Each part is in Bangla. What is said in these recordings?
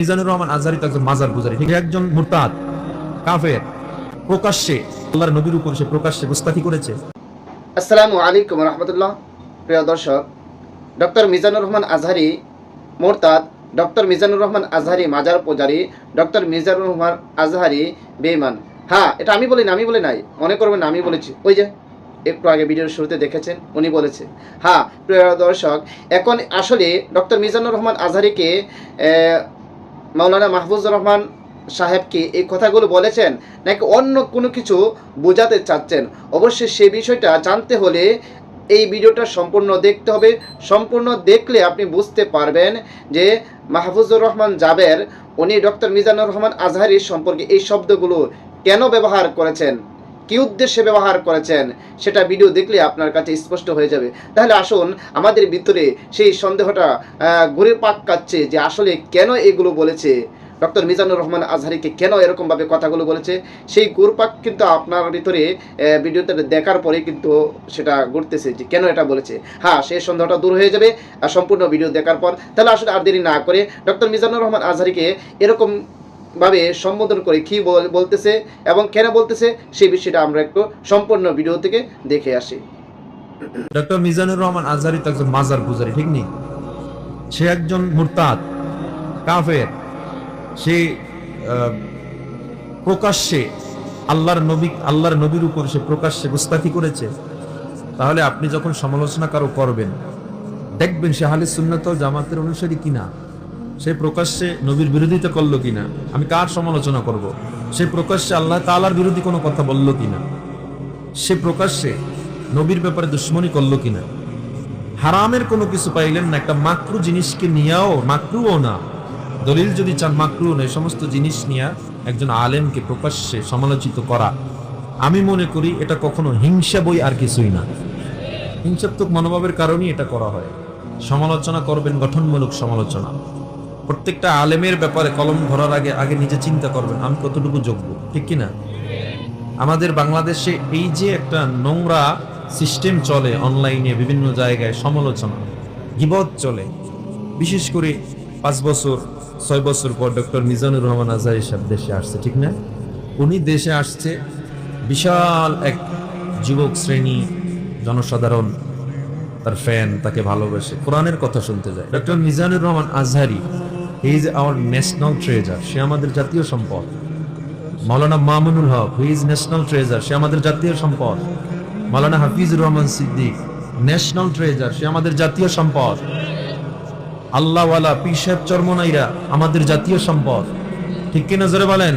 মিজানুর রহমান আজহারি তো একজন মাজার একজন মুরতাদ, কাফের, প্রকাশ্যে, আল্লাহর নবীর উপর সে প্রকাশ্যে গুস্তাখি করেছে। আসসালামু আলাইকুম রহমতুল্লাহ, প্রিয় দর্শক, ডক্টর মিজানুর রহমান আজহারি মোরতাদ, ডক্টর মিজানুর রহমান আজহারি মাজার পূজারি, ডক্টর মিজানুর রহমান আজহারি বেইমান হ্যাঁ এটা আমি বলি না, আমি বলি নাই, মনে করবেন আমি বলেছি। ওই যে, একটু আগে ভিডিওর শুরুতে দেখেছেন, উনি বলেছে। হ্যাঁ প্রিয় দর্শক, এখন আসলে ডক্টর মিজানুর রহমান আজহারিকে মাওলানা মাহফুজুর রহমান সাহেবকে এই কথাগুলো বলেছেন নাকি অন্য কোনো কিছু বোঝাতে চাচ্ছেন? অবশ্যই সে বিষয়টা জানতে হলে এই ভিডিওটা সম্পূর্ণ দেখতে হবে। সম্পূর্ণ দেখলে আপনি বুঝতে পারবেন যে মাহফুজুর রহমান জাবের, উনি ডক্টর মিজানুর রহমান আজহারির সম্পর্কে এই শব্দগুলো কেন ব্যবহার করেছেন? কি উদ্দেশ্যে ব্যবহার করেছেন সেটা ভিডিও দেখলে আপনার কাছে স্পষ্ট হয়ে যাবে। তাহলে আসুন আমাদের ভিতরে সেই সন্দেহটা ঘুরে পাক কাচ্ছে যে আসলে কেন এগুলো বলেছে। ডক্টর মিজানুর রহমান আজহারিকে কেন এরকমভাবে কথাগুলো বলেছে? সেই গুরপাক কিন্তু আপনার ভিতরে ভিডিওতে দেখার পরে কিন্তু সেটা ঘুরতেছে যে কেন এটা বলেছে। হ্যাঁ সেই সন্দেহটা দূর হয়ে যাবে সম্পূর্ণ ভিডিও দেখার পর। তাহলে আসলে আর দেরি না করে, ডক্টর মিজানুর রহমান আজহারিকে এরকম ভাবে সম্বোধন করে কি বলতেছে এবং কেন বলতেছে, সেই বিষয়টা আমরা একটু সম্পূর্ণ ভিডিও থেকে দেখে আসি। ডক্টর মিজানুর রহমান আজহারি তো একজন মাজার পূজারী, ঠিক নেই সে একজন মুরতাদ, কাফের। সে প্রকাশ্যে আল্লাহর নবী, আল্লাহর নবীর উপর সে প্রকাশ্যে গুস্তাখি করেছে। তাহলে আপনি যখন সমালোচনা কারও করবেন, দেখবেন সে হালে সুন্নত জামাতের অনুসারী কিনা? সে প্রকাশ্যে নবীর বিরোধিতা করল কিনা? আমি কার সমালোচনা করব। সে প্রকাশ্যে আল্লাহ তাআলার বিরোধী কোনো কথা বলল কিনা? সে প্রকাশ্যে নবীর ব্যাপারে দুশ্মনী করল কিনা? হারামের কোনো কিছু পাইলেন না, একটা মাকরু জিনিসকে নিয়েও, মাকরুও না। দলিল যদি চান মাকরু নয় সমস্ত জিনিস নিয়ে একজন আলেমকে প্রকাশ্যে সমালোচিত করা। আমি মনে করি এটা কখনো হিংসা বই আর কিছুই না। হিংসাত্মক মনোভাবের কারণেই এটা করা হয়। সমালোচনা করবেন গঠনমূলক সমালোচনা। প্রত্যেকটা আলেমের ব্যাপারে কলম ধরার আগে আগে নিজে চিন্তা করবেন, আমি কতটুকু যোগ্য, ঠিক কিনা? আমাদের বাংলাদেশে এই যে একটা নোংরা সিস্টেম চলে অনলাইনে, বিভিন্ন জায়গায় সমালোচনা, গিবত চলে, বিশেষ করে পাঁচ বছর, ছয় বছর পর ডক্টর মিজানুর রহমান আজারি সাহেব দেশে আসছে, ঠিক না? উনি দেশে আসছে, বিশাল এক যুবক শ্রেণি জনসাধারণ, তার ফ্যান, তাকে ভালোবাসে, কোরআনের কথা শুনতে যায়। Doctor Mizanur Rahman Azhari is our national treasure সে আমাদের জাতীয় সম্পদ। Maulana Mamunul Haque who is national treasure সে আমাদের জাতীয় সম্পদ। মাওলানা হাফিজুর রহমান সিদ্দিক ন্যাশনাল ট্রেজার সে আমাদের জাতীয় সম্পদ। আল্লাহওয়ালা পি সাহেব চর্মনাইরা, আমাদের জাতীয় সম্পদ। ঠিক কি নজরে বলেন?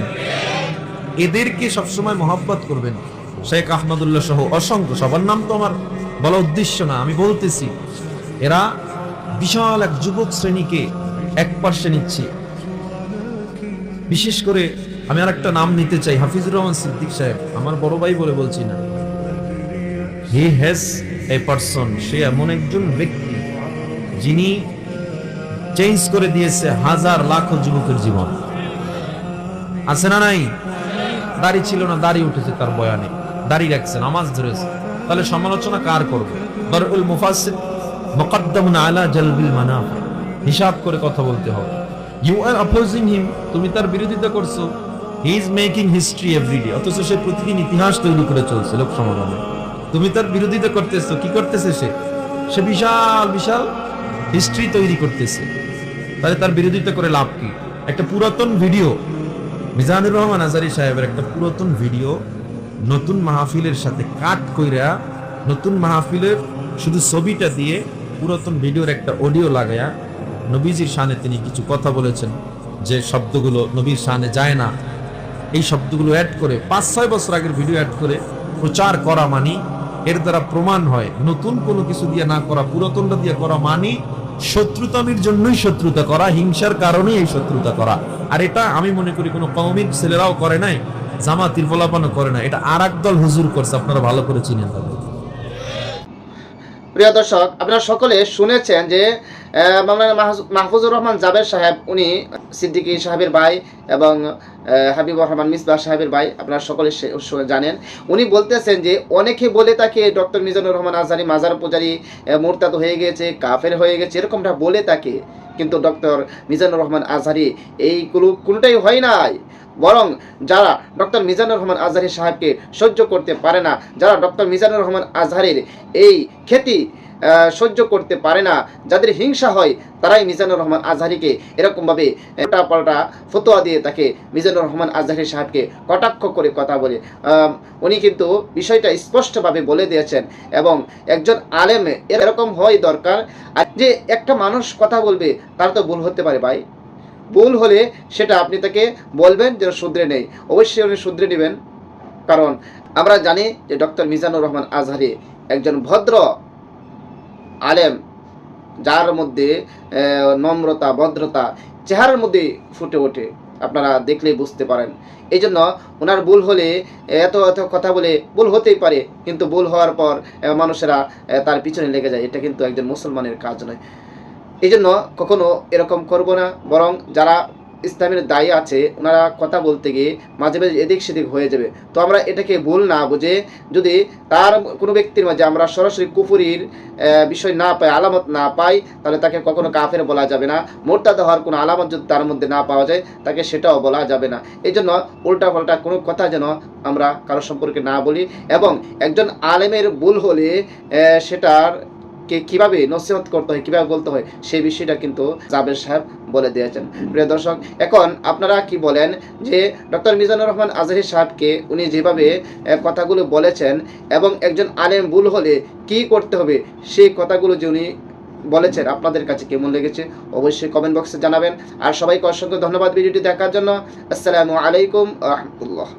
এদেরকে সবসময় মহব্বত করবেন। শেখ আহমদুল্লাহ সহ অসংখ্য, সবার নাম তো আমার বলা উদ্দেশ্য না, আমি বলতেছি। এরা বিশাল এক যুবক শ্রেণীকে এক পার্শ্বে নিচ্ছে। বিশেষ করে আমি আর একটা নাম নিতে চাই, হাফিজুর রহমান সিদ্দিক সাহেব। আমার বড় ভাই বলে বলছি না। হি হ্যাজ এ পার্সন সে এমন একজন ব্যক্তি যিনি চেঞ্জ করে দিয়েছে হাজার লাখো যুবকের জীবন। আছে না নাই? দাড়ি ছিল না, দাড়ি উঠেছে তার বয়ানে। দাড়ি রাখছে, নামাজ ধরেছে। তাহলে সমালোচনা কার করবে? দরউল মুফাসসির, মুকদ্দামুন আলা জালবিল মানাফ হিসাব করে কথা বলতে হবে। ইউ আর অপোজিং হিম তুমি তার বিরোধিতা করছ। He is making history everyday অথচ সে প্রতিদিন ইতিহাস তৈরি করে চলছে লোক সমাগমে তুমি তার বিরোধিতা করতেছো, কি করতেছে সে? সে বিশাল বিশাল হিস্ট্রি তৈরি করতেছে। তাহলে তার বিরোধিতা করে লাভ কি? একটা পুরাতন ভিডিও মিজানুর রহমান আজারি সাহেবের একটা পুরাতন ভিডিও নতুন মাহফিলের সাথে কাট কইরা, নতুন মাহফিলের শুধু ছবিটা দিয়ে পুরাতন ভিডিওর একটা অডিও লাগায়া নবীজির শানে তিনি কিছু কথা বলেছেন যে শব্দগুলো নবীর শানে যায় না। এই শব্দগুলো অ্যাড করে, পাঁচ, ছয় বছর আগের ভিডিও অ্যাড করে প্রচার করা মানি, এর দ্বারা প্রমাণ হয়, নতুন কোনো কিছু দিয়ে না করা, পুরাতনটা দিয়ে করা মানি, শত্রুতামির জন্যই শত্রুতা করা, হিংসার কারণেই এই শত্রুতা করা। আর এটা আমি মনে করি কোনো কৌমিক ছেলেরাও করে নাই জামা তিরপলাপানো করে না এটা আর দল হুজুর করছে, আপনারা ভালো করে চিনেন তাদের। প্রিয় দর্শক, আপনারা সকলে শুনেছেন যে মাওলানা মাহফুজ- মাহফুজুর রহমান জাবের সাহেব উনি সিদ্দিকী সাহেবের ভাই এবং হাবিবুর রহমান, মিসবাহ সাহেবের ভাই, আপনারা সকলে জানেন। উনি বলতেছেন যে, অনেকে বলে তাকে ডক্টর মিজানুর রহমান আজহারি মাজার পূজারি মোরতাদ হয়ে গেছে, কাফের হয়ে গেছে, এরকমটা বলে তাকে কিন্তু ডক্টর মিজানুর রহমান আজহারি এইগুলো কোনোটাই হয় নাই। বরং যারা ডক্টর মিজানুর রহমান আজহারি সাহেবকে সহ্য করতে পারে না, যারা ডক্টর মিজানুর রহমান আজহারের এই খ্যাতি সহ্য করতে পারে না, যাদের হিংসা হয়, তারাই মিজানুর রহমান আজহারিকে এরকমভাবে এটা পাল্টা ফতোয়া দিয়ে তাকে মিজানুর রহমান আজহারি সাহেবকে কটাক্ষ করে কথা বলে উনি কিন্তু বিষয়টা স্পষ্টভাবে বলে দিয়েছেন এবং একজন আলেম, এরকম হয় দরকার। যে একটা মানুষ কথা বলবে, তার তো ভুল হতে পারে ভাই। ভুল হলে সেটা আপনি তাকে বলবেন যেন শুধরে নেই। অবশ্যই উনি শুধরে নেবেন। কারণ আমরা জানি যে ডক্টর মিজানুর রহমান আজহারি একজন ভদ্র আলেম, যার মধ্যে নম্রতা, ভদ্রতা, চেহারার মধ্যে ফুটে ওঠে। আপনারা দেখলেই বুঝতে পারেন। এই জন্য ওনার ভুল হলে, এত এত কথা বলে ভুল হতেই পারে, কিন্তু ভুল হওয়ার পর মানুষেরা তার পিছনে লেগে যায়। এটা কিন্তু একজন মুসলমানের কাজ নয়। এই জন্য কখনো এরকম করব না, বরং যারা ইসলামের দায়ী আছে, ওনারা কথা বলতে গিয়ে মাঝে মাঝে এদিক সেদিক হয়ে যাবে। তো আমরা এটাকে ভুল না বুঝে যদি তার কোনো ব্যক্তির মাঝে আমরা সরাসরি কুফুরির বিষয় না পাই, আলামত না পাই, তাহলে তাকে কখনো কাফের বলা যাবে না। মোরতাদ হওয়ার কোনো আলামত যদি তার মধ্যে না পাওয়া যায়, তাকে সেটাও বলা যাবে না। এই জন্য উল্টা পাল্টা কোনো কথা যেন আমরা কারও সম্পর্কে না বলি এবং একজন আলেমের ভুল হলে সেটার কে কীভাবে নসিহত করতে হয়, কীভাবে বলতে হয়, সেই বিষয়টা কিন্তু জাবের সাহেব বলে দিয়েছেন। প্রিয় দর্শক, এখন আপনারা কি বলেন যে ডক্টর মিজানুর রহমান আজহারি সাহেবকে উনি যেভাবে কথাগুলো বলেছেন এবং একজন আলেম ভুল হলে কি করতে হবে, সেই কথাগুলো যে উনি বলেছেন, আপনাদের কাছে কেমন লেগেছে, অবশ্যই কমেন্ট বক্সে জানাবেন। আর সবাইকে অসংখ্য ধন্যবাদ ভিডিওটি দেখার জন্য। আসসালামু আলাইকুম রহমতুল্লাহ।